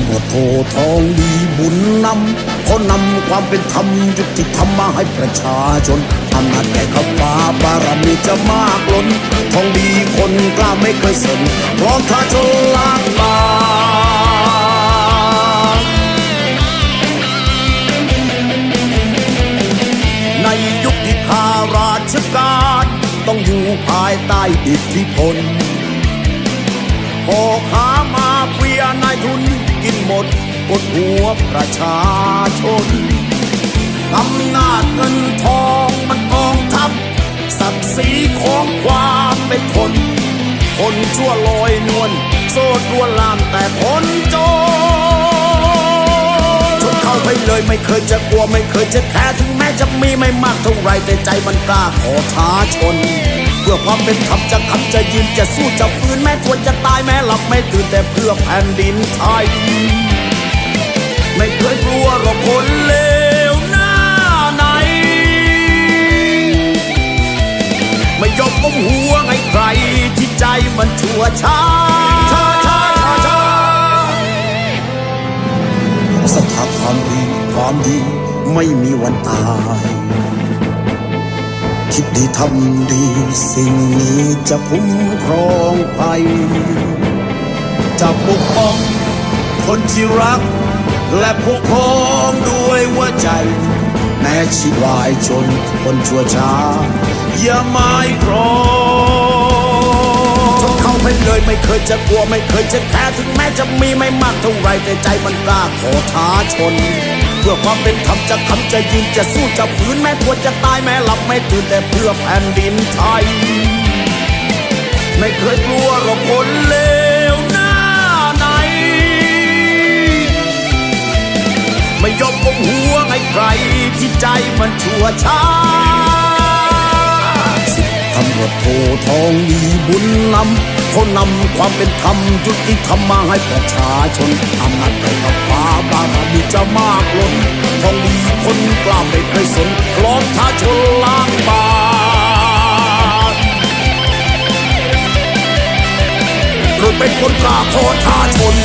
ำรวจโททองดีบุญนำเขานำความเป็นธรรมยุติธรรมมาให้ประชาชนอำนาจแก่ข้าฟ้าบารมีจะมากล้นทองดีคนกล้าไม่เคยสนพร้อมท้าชนล้างบางในยุคที่ข้าราชการต้องอยู่ภายใต้อิทธิพลพอค้ามาเฟียนายทุน กินหมดกดหัวประชาชนอำนาจเงินทองมันกองทัพศักดิ์ศรีของความเป็นคน คนชั่วลอยนวลโซดลวนลามแต่คนจนชนเข้าไปเลยไม่เคยจะกลัวไม่เคยจะแคร์ถึงแม้จะมีไม่มากเท่าไรแต่ใจมันกล้าขอท้าชน พื่อความเป็นธรรมจะคำจะยืนจะสู้จะฟื้นแม้ควรจะตายแม้หลับไม่ตื่นแต่เพื่อแผ่นดินไทย ไม่เคยกลัวหรอกคนเลวหน้าไหน ไม่ยอมก้มหัวให้ใครที่ใจมันชั่วช้าช้าช้าช้าช้าศรัทธาความดีความดีไม่มีวันตาย คิดดีทำดี สิ่งนี้จะคุ้มครองภัยจะปกป้องคนที่รัก และปกครองด้วยหัวใจ แม้ชีวายชนคนชั่วช้า อย่าไม่ครอง ยไม่เคยจะกลัวไม่เคยจะแคร์ถึงแม้จะมีไม่มากเท่าไรแต่ใจมันกล้าขอท้าชน เพื่อความเป็นธรรมจะคำจะยืนจะสู้จะฝืนแม้ควรจะตายแม้หลับไม่ตื่นแต่เพื่อแผ่นดินไทย ไม่เคยกลัวหรอกคนเลวหน้าไหน ไม่ยอมก้มหัวให้ใครที่ใจมันชั่วช้า วจโททองดีบุญนำเขานำความเป็นธรรมยุติธรรมมาให้ประชาชนอำนาจไปกับฟ้าบารมีจะมากล้นทองดีคนกล้าไม่เคยสนพร้อมท้าชนล้างบางเราเป็นคนกล้าขอท้าชน